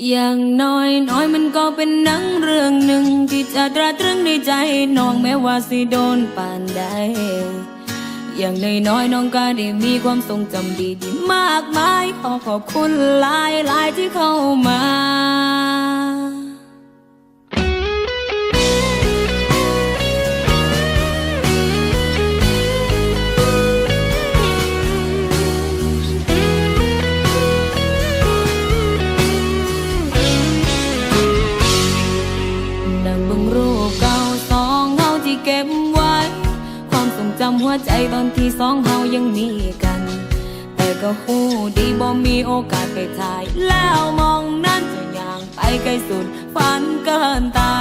อย่างน้อยน้อยมันก็เป็นหนังเรื่องหนึ่งที่จะตราตรึงในใจน้องแม้ว่าสิโดนปานใดอย่างน้อยน้อยน้องก็ได้มีความทรงจำดีดีๆมากมาย ขอขอบคุณหลายหลายที่เข้ามา หัวใจตอนที่สองเฮายังมีกัน แต่ก็หูดีบ่มีโอกาสไปถ่าย แล้วมองนั้นจะย่างไปไกลสุดฝันเกินตา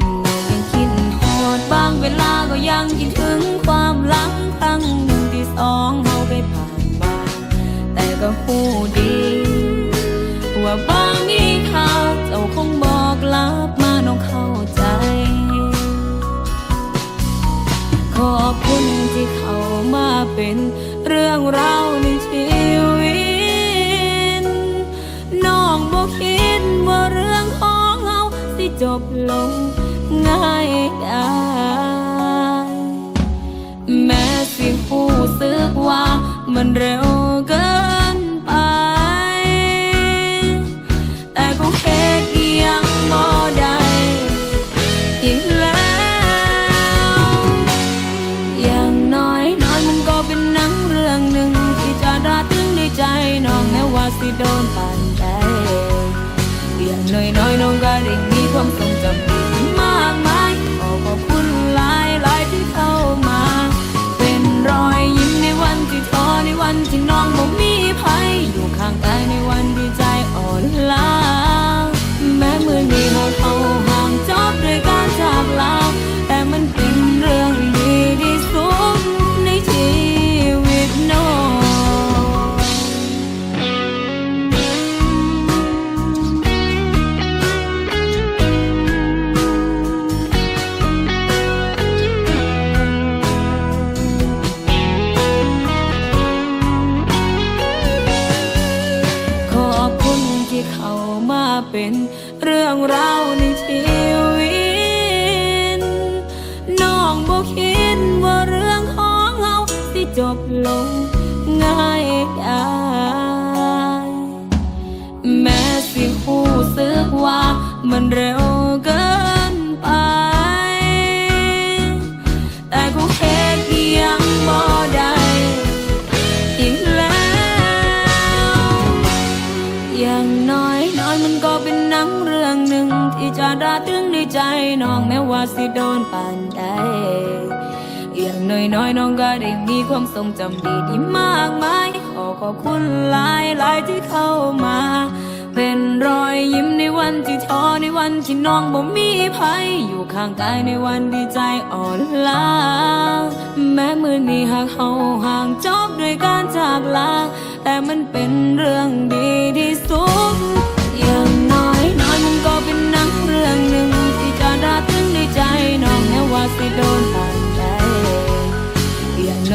น้อยังคิดฮอดบางเวลาก็ยังคิดถึงความหลังครั้งหนึ่งที่สองเฮาได้ผ่านมาแต่ก็หูดี ว่าบา เป็นเรื่องราวในชีวิตน้องบ่คิดว่าเรื่องของเราสิจบลงง่ายดายแม้สิผู้สึกว่ามันเร็ว อย่า เป็นเรื่องราวในชีวิตน้องบอกคิดว่าเรื่องของเราที่จบลงง่ายดายแม้สิหูซึกว่ามันเร็ว ก็เป็นหนังเรื่องหนึ่งที่จะราตึงในใจน้องแม้ว่าสิโดนปานใดอย่างน้อยน้อยๆน้องก็ได้มีความทรงจำดีดีๆมากมายขอขอบคุณหลายหลายๆที่เข้ามา เป็นรอยยิ้มในวันที่ท้อในวันที่น้องบ่มีภัยอยู่ข้างกายในวันที่ใจอ่อนล้าแม้มือนี้หากเขาห่างจบด้วยการจากลาแต่มันเป็นเรื่องดีด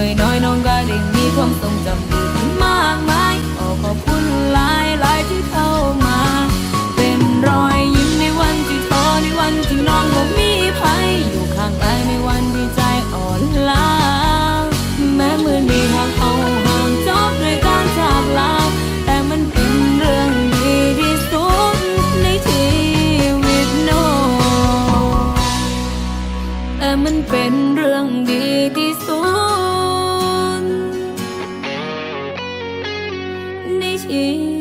ย่น้อยน้องก็ได้มีความทรงจำดีมากมายขอขอบคุณหลายหลายที่เข้ามา เป็นรอยยิ้มในวันที่ท้อในวันที่น้องบ่มีภัยอยู่ข้างกายในวันที่ใจอ่อนล้าแม้มือนี้หากเขาห่างจบด้วยการจากลาแต่มันเป็นเรื่องดีที่สุดในชีวิตน้องแต่มันเป็น 一